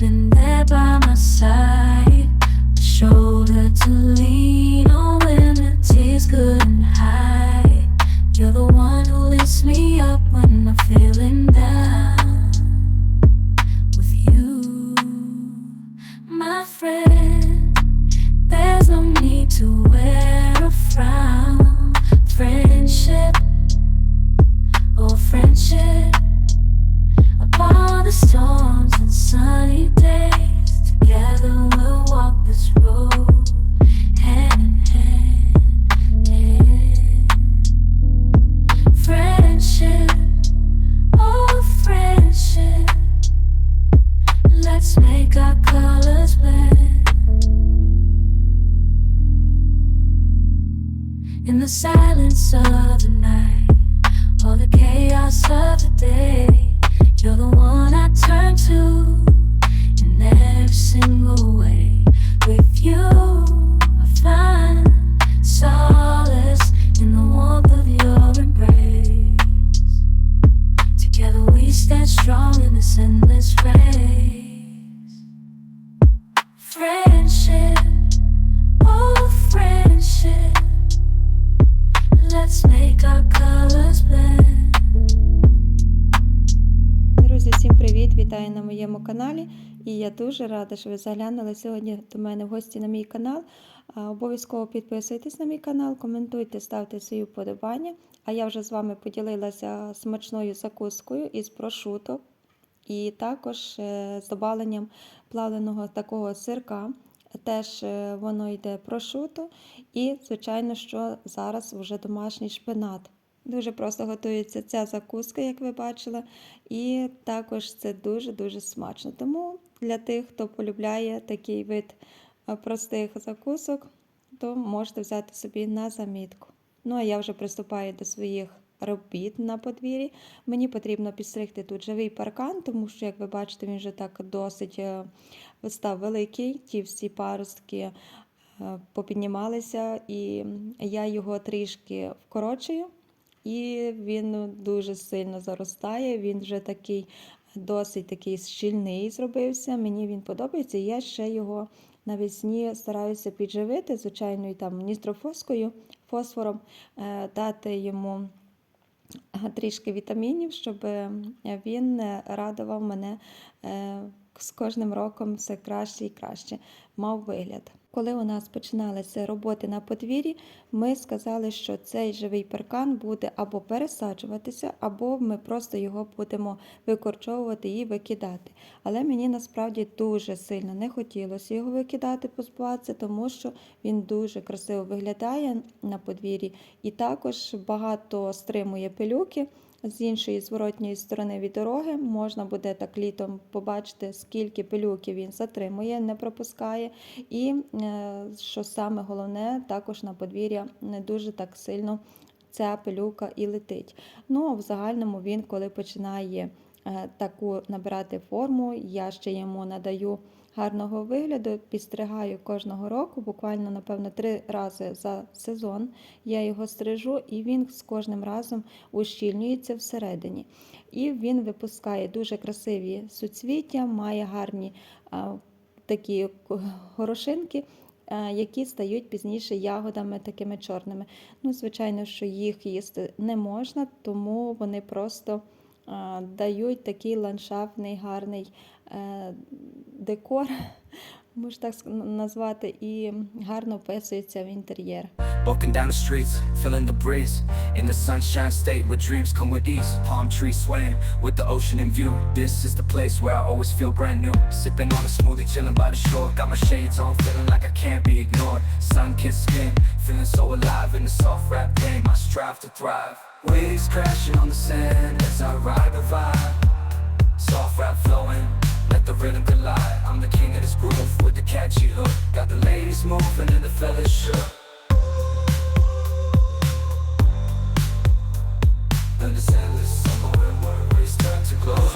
been there by my side, a shoulder to lean on when the tears couldn't hide. You're the one who lifts me up In the silence of the night, all the chaos of the day, you're the one I turn to in every single way. With you, каналі. І я дуже рада, що ви заглянули сьогодні до мене в гості на мій канал. Обов'язково підписуйтесь на мій канал, коментуйте, ставте свої вподобання. А я вже з вами поділилася смачною закускою із прошуто і також е, з добавленням плавленого такого сирка. Теж е, воно йде прошуто. І, звичайно, що зараз вже домашній шпинат. Дуже просто готується ця закуска, як ви бачили, і також це дуже-дуже смачно. Тому для тих, хто полюбляє такий вид е, простих закусок, то можете взяти собі на замітку. Ну а я вже приступаю до своїх робіт на подвір'ї. Мені потрібно підстригти тут живий паркан, тому що, як ви бачите, він вже так досить е, став великий. Ті всі паростки е, попіднімалися, і я його трішки вкорочую. І він дуже сильно заростає. Він вже такий досить такий щільний зробився. Мені він подобається. Я ще його навесні стараюся підживити, звичайно, і там ністрофоскою, фосфором, е, дати йому е, трішки вітамінів, щоб е, він радував мене з кожним роком все краще і краще мав вигляд. Коли у нас починалися роботи на подвір'ї, ми сказали, що цей живий паркан буде або пересаджуватися, або ми просто його будемо викорчовувати і викидати. Але мені насправді дуже сильно не хотілося його викидати, позбуватися, тому що він дуже красиво виглядає на подвір'ї і також багато стримує пилюки. З іншої зворотньої сторони від дороги можна буде так літом побачити, скільки пилюків він затримує, не пропускає. І е, що саме головне, також на подвір'я не дуже так сильно ця пилюка і летить. Ну, а в загальному він, коли починає таку набирати форму, я ще йому надаю гарного вигляду, підстригаю кожного року, буквально, напевно, три рази за сезон. Я його стрижу, і він з кожним разом ущільнюється всередині. І він випускає дуже красиві суцвіття, має гарні а, такі горошинки. Які стають пізніше ягодами такими чорними. Ну, Звичайно, що їх їсти не можна, тому вони просто дають такий ландшафтний гарний е, декор, можна так назвати, і гарно вписується в інтер'єр. Walking down the streets, feeling the breeze In the sunshine state where dreams come with ease Palm trees swaying with the ocean in view This is the place where I always feel brand new Sipping on a smoothie, chilling by the shore Got my shades on, feeling like I can't be ignored Sun-kissed skin, feeling so alive In the soft rap game, I strive to thrive Waves crashing on the sand as I ride the vibe. Soft rap flowing, let the rhythm collide. I'm the king of this groove with the catchy hook. Got the ladies moving and the fellas shook.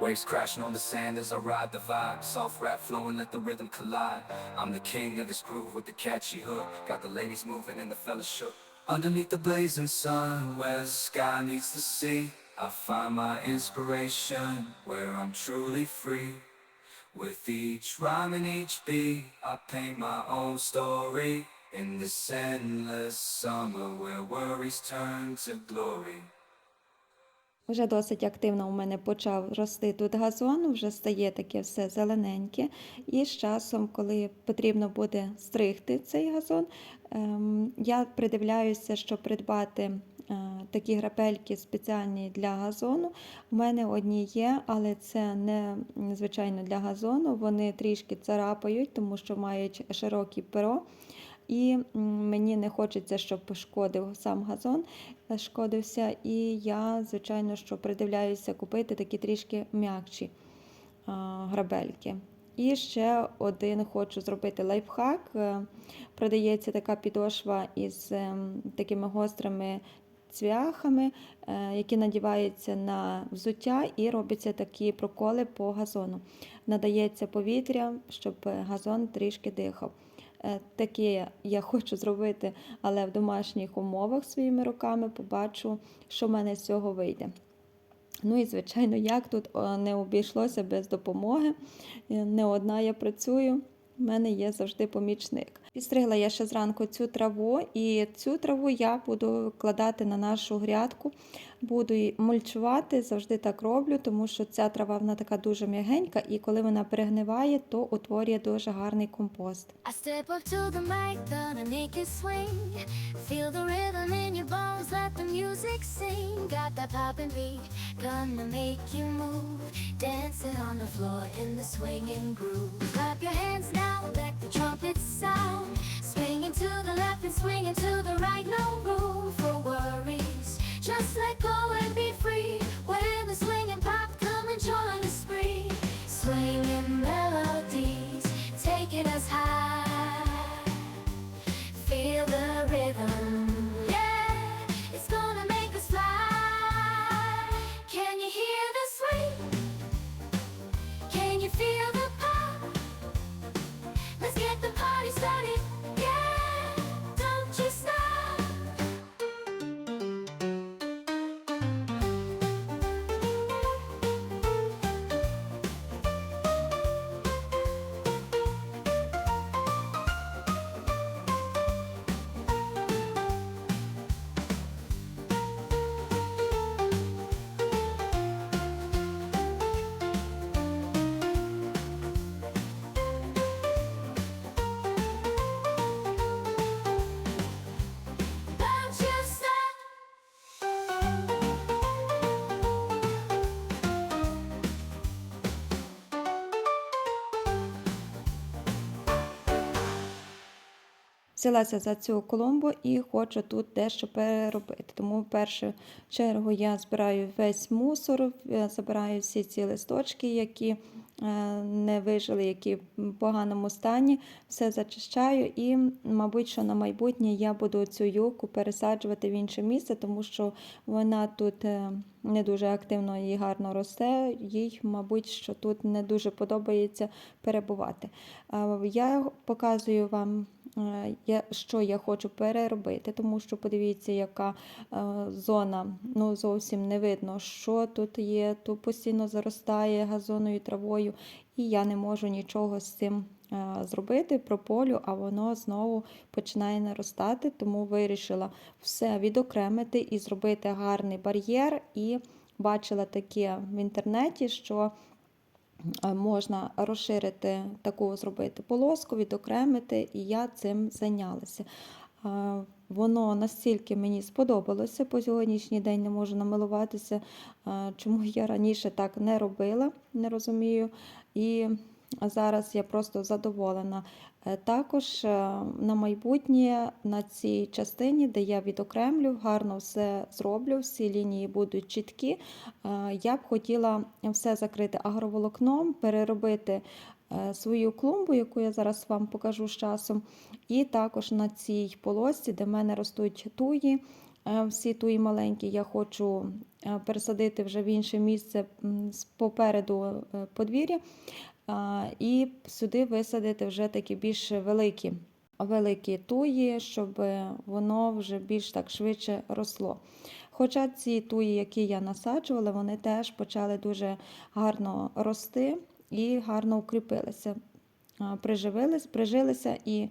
Waves crashing on the sand as I ride the vibe. Soft rap flowing, let the rhythm collide. I'm the king of this groove with the catchy hook. Got the ladies moving and the fellas shook. Underneath the blazing sun, where the sky meets the sea, I find my inspiration where I'm truly free. With each rhyme and each beat, I paint my own story. In this endless summer where worries turn to glory. Вже досить активно у мене почав рости тут газон, вже стає таке все зелененьке. І з часом, коли потрібно буде стригти цей газон, ем, я придивляюся, щоб придбати е, такі грабельки спеціальні для газону. У мене одні є, але це не звичайно для газону. Вони трішки царапають, тому що мають широкі перо. І мені не хочеться, щоб пошкодив сам газон, е, шкодився. І я, звичайно, що придивляюся купити такі трішки м'якші грабельки. І ще один хочу зробити лайфхак. Е, Продається така підошва із ем, такими гострими цвяхами, е, які надіваються на взуття, і робляться такі проколи по газону. Надається повітря, щоб газон трішки дихав. Е, Таке я хочу зробити, але в домашніх умовах своїми руками побачу, що в мене з цього вийде. Ну і, звичайно, як тут не обійшлося без допомоги. Е, Не одна я працюю, в мене є завжди помічник. Підстригла я ще зранку цю траву, і цю траву я буду викладати на нашу грядку. Буду мульчувати, завжди так роблю, тому що ця трава вона така дуже м'ягенька, і коли вона перегниває, то утворює дуже гарний компост. Dancing on the floor in the swinging groove. Clap your hands now, let the trumpets sound. Swinging to the left and swinging to the right, no room for worries. Just let go and be free. Взялася за цю коломбу і хочу тут дещо переробити. Тому в першу чергу я збираю весь мусор, е, забираю всі ці листочки, які е, не вижили, які в поганому стані, все зачищаю і, мабуть, що на майбутнє я буду цю юку пересаджувати в інше місце, тому що вона тут е, не дуже активно і гарно росте. Їй, мабуть, що тут не дуже подобається перебувати. Я показую вам е, що я хочу переробити, тому що подивіться, яка е, зона, ну зовсім не видно, що тут є, тут постійно заростає газоною травою, і я не можу нічого з цим е, зробити прополю, а воно знову починає наростати, тому вирішила все відокремити і зробити гарний бар'єр. І бачила таке в інтернеті, що е, можна розширити таку, зробити полоску, відокремити, і я цим зайнялася. Е, Воно настільки мені сподобалося по сьогоднішній день, не можу намилуватися, чому я раніше так не робила, не розумію. І зараз я просто задоволена. Е, Також е, на майбутнє на цій частині, де я відокремлю, гарно все зроблю, всі лінії будуть чіткі. Е, Я б хотіла все закрити агроволокном, переробити свою клумбу, яку я зараз вам покажу з часом. І також на цій полосці, де в мене ростуть туї, всі туї маленькі, я хочу пересадити вже в інше місце попереду подвір'я. І сюди висадити вже такі більш великі, великі туї, щоб воно вже більш так швидше росло. Хоча ці туї, які я насаджувала, вони теж почали дуже гарно рости і гарно укріпилися. А, Приживились, прижилися і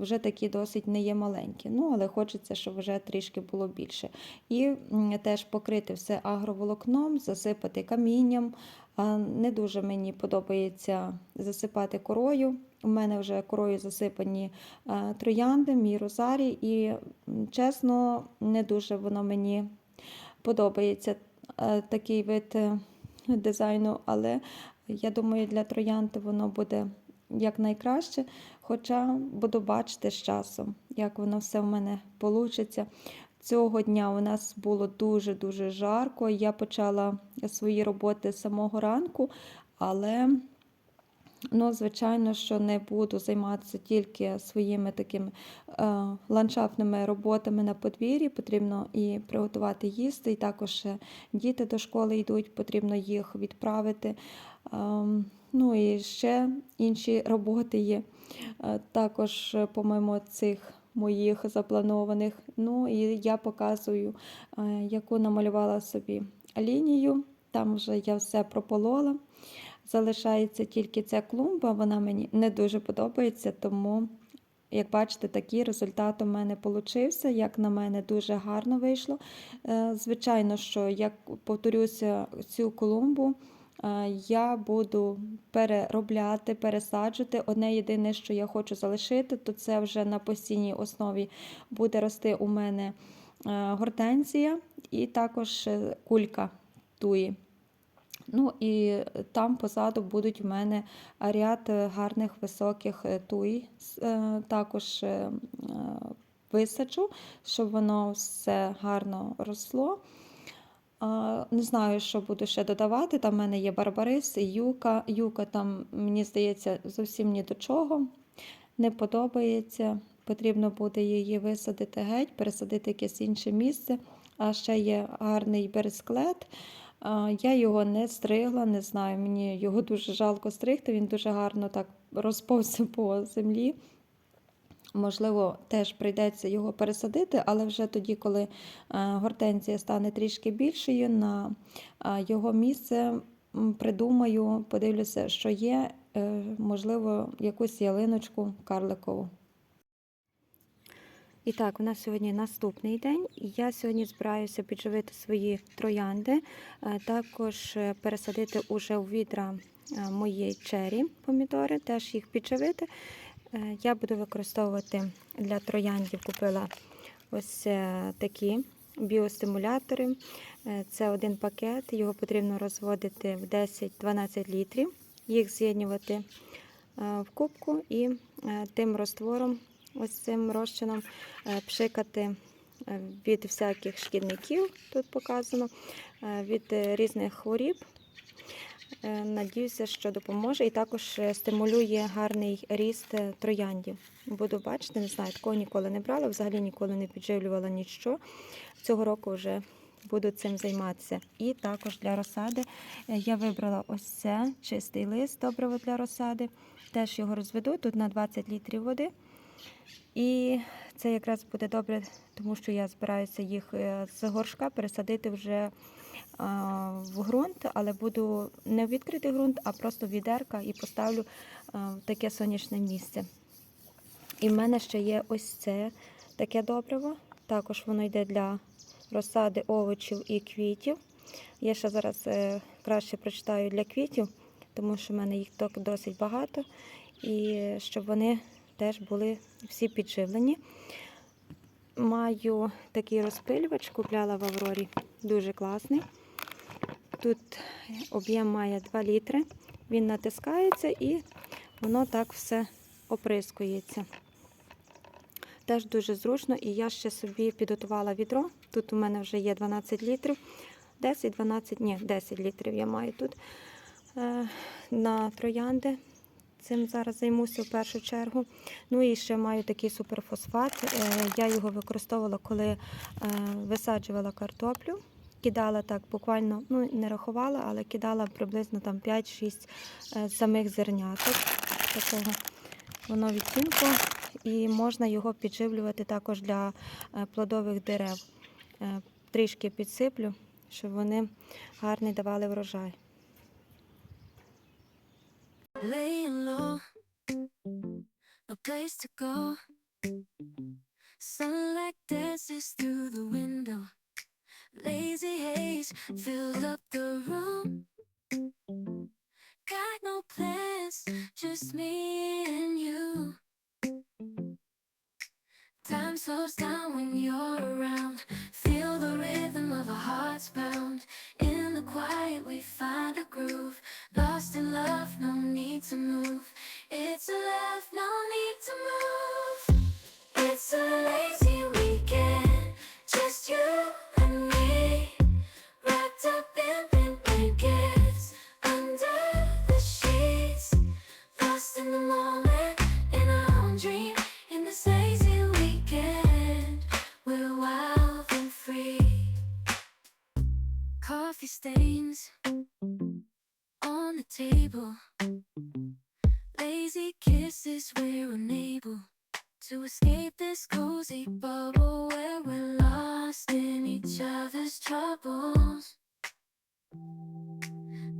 вже такі досить не є маленькі. Ну, але хочеться, щоб вже трішки було більше. І теж покрити все агроволокном, засипати камінням. Не дуже мені подобається засипати корою. У мене вже корою засипані троянди, мій розарій, і чесно, не дуже воно мені подобається такий вид е, дизайну, але я думаю, для троянди воно буде якнайкраще. Хоча буду бачити з часом, як воно все в мене вийде. Цього дня у нас було дуже-дуже жарко. Я почала свої роботи з самого ранку, але, ну, звичайно, що не буду займатися тільки своїми такими е, ландшафтними роботами на подвір'ї. Потрібно і приготувати їсти, і також діти до школи йдуть, потрібно їх відправити. Ем, ну і ще інші роботи є. Е, Також, е, по-моєму, цих моїх запланованих. Ну і я показую, е, яку намалювала собі лінію. Там вже я все прополола. Залишається тільки ця клумба, вона мені не дуже подобається, тому, як бачите, такий результат у мене получився. Як на мене, дуже гарно вийшло. Звичайно, що я повторюся цю клумбу. Е, Я буду переробляти, пересаджувати. Одне єдине, що я хочу залишити, то це вже на постійній основі буде рости у мене е, гортензія і також е, кулька туї. Ну і там позаду будуть в мене ряд гарних високих туй. Також висаджу, щоб воно все гарно росло. Не знаю, що буду ще додавати. Там в мене є барбарис юка. Юка там, мені здається, зовсім ні до чого. Не подобається. Потрібно буде її висадити геть, пересадити якесь інше місце. А ще є гарний бересклет. Я його не стригла, не знаю. Мені його дуже жалко стригти. Він дуже гарно так розповзся по землі. Можливо, теж прийдеться його пересадити, але вже тоді, коли е, гортензія стане трішки більшою, на е, його місце придумаю, подивлюся, що є, е, можливо, якусь ялиночку карликову. І так, у нас сьогодні наступний день. Я сьогодні збираюся підживити свої троянди, також пересадити уже у відра мої чері помідори, теж їх підживити. Е, Я буду використовувати для трояндів, купила ось е, такі біостимулятори. Е, Це один пакет, його потрібно розводити в 10-12 літрів, їх з'єднувати е, в кубку і тим роствором, ось цим розчином пшикати від всяких шкідників, тут показано, від різних хворіб. Е, Надіюся, що допоможе і також е, стимулює гарний ріст е, трояндів. Буду бачити, не знаю, такого ніколи не брала, взагалі ніколи не підживлювала нічого. Цього року вже буду цим займатися. І також для розсади я вибрала ось це чистий лист, добриво для розсади. Теж його розведу тут на 20 літрів води. І це якраз буде добре, тому що я збираюся їх з горшка пересадити вже в ґрунт, але буду не в відкритий ґрунт, а просто відерка і поставлю в таке сонячне місце. І в мене ще є ось це таке добриво. Також воно йде для розсади овочів і квітів. Я ще зараз е, краще прочитаю для квітів, тому що в мене їх досить багато. І щоб вони теж були всі підживлені. Маю такий розпилювач, купляла в Аврорі, дуже класний. Тут об'єм має 2 літри. Він натискається і воно так все оприскується. Теж дуже зручно, і я ще собі підготувала відро. Тут у мене вже є 12 літрів. 10-12, ні, 10 літрів я маю тут е, на троянди. Цим зараз займуся в першу чергу. Ну і ще маю такий суперфосфат. Е, я його використовувала, коли е, висаджувала картоплю. Кидала так буквально, ну не рахувала, але кидала приблизно там 5-6 е, самих зерняток. Такого воно відтінку. І можна його підживлювати також для е, плодових дерев. Е, Трішки підсиплю, щоб вони гарний давали врожай. Sunlight dances through the window. Lazy haze filled up the room. Got no plans, just me and you. Time slows down when you're around. Feel the rhythm of our hearts pound. In cozy bubble where we're lost in each other's troubles.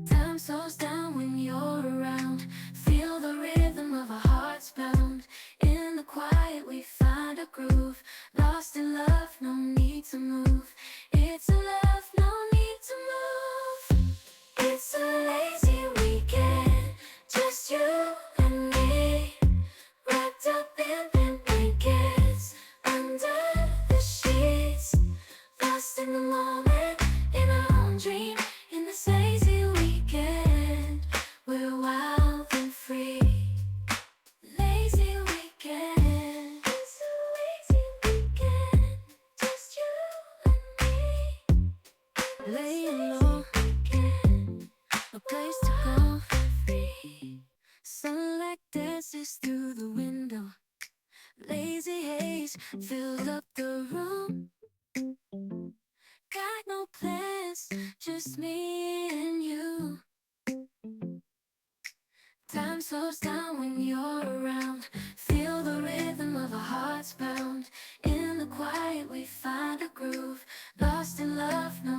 Time slows down when you're around. Feel the rhythm of our hearts pound. In the quiet, we find a groove. Lost in love, no need to move. It's a love, no need to move. It's a lazy weekend, just you the light. Lost in love, no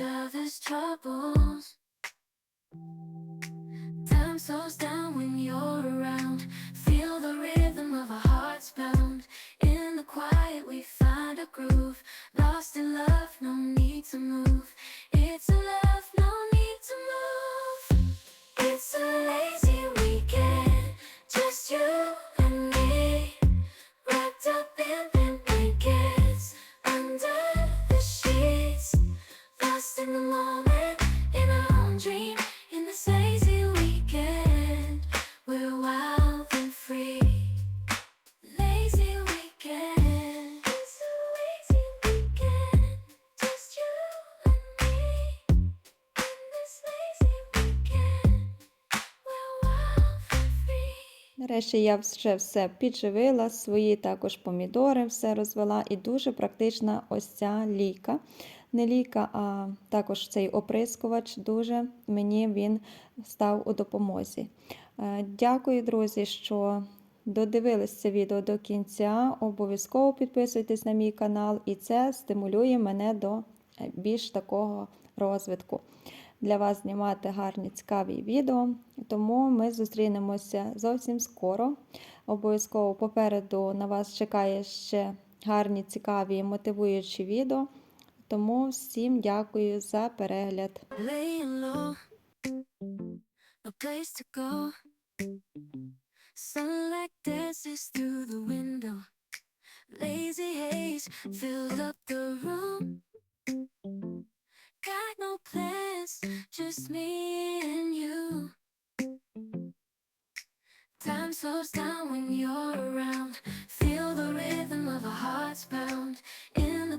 other's troubles. Time slows down when you're around. Feel the rhythm of our hearts pound. In the quiet, we find a groove. Lost in love, no need to move. It's a love, no need to move. It's a lazy weekend, just you Нарешті я вже все підживила, свої також помідори все розвела. І дуже практична ось ця лійка не ліка, а також цей оприскувач. Дуже мені він став у допомозі. Е, Дякую, друзі, що додивились це відео до кінця. Обов'язково підписуйтесь на мій канал, і це стимулює мене до е, більш такого розвитку. Для вас знімати гарні цікаві відео. Тому ми зустрінемося зовсім скоро. Обов'язково попереду на вас чекає ще гарні, цікаві і мотивуючі відео. Тому всім дякую за перегляд. Lazy haze filled up the room. Got no plans, just me and you. Time slows down when you're around. Feel the rhythm of our hearts bound. In the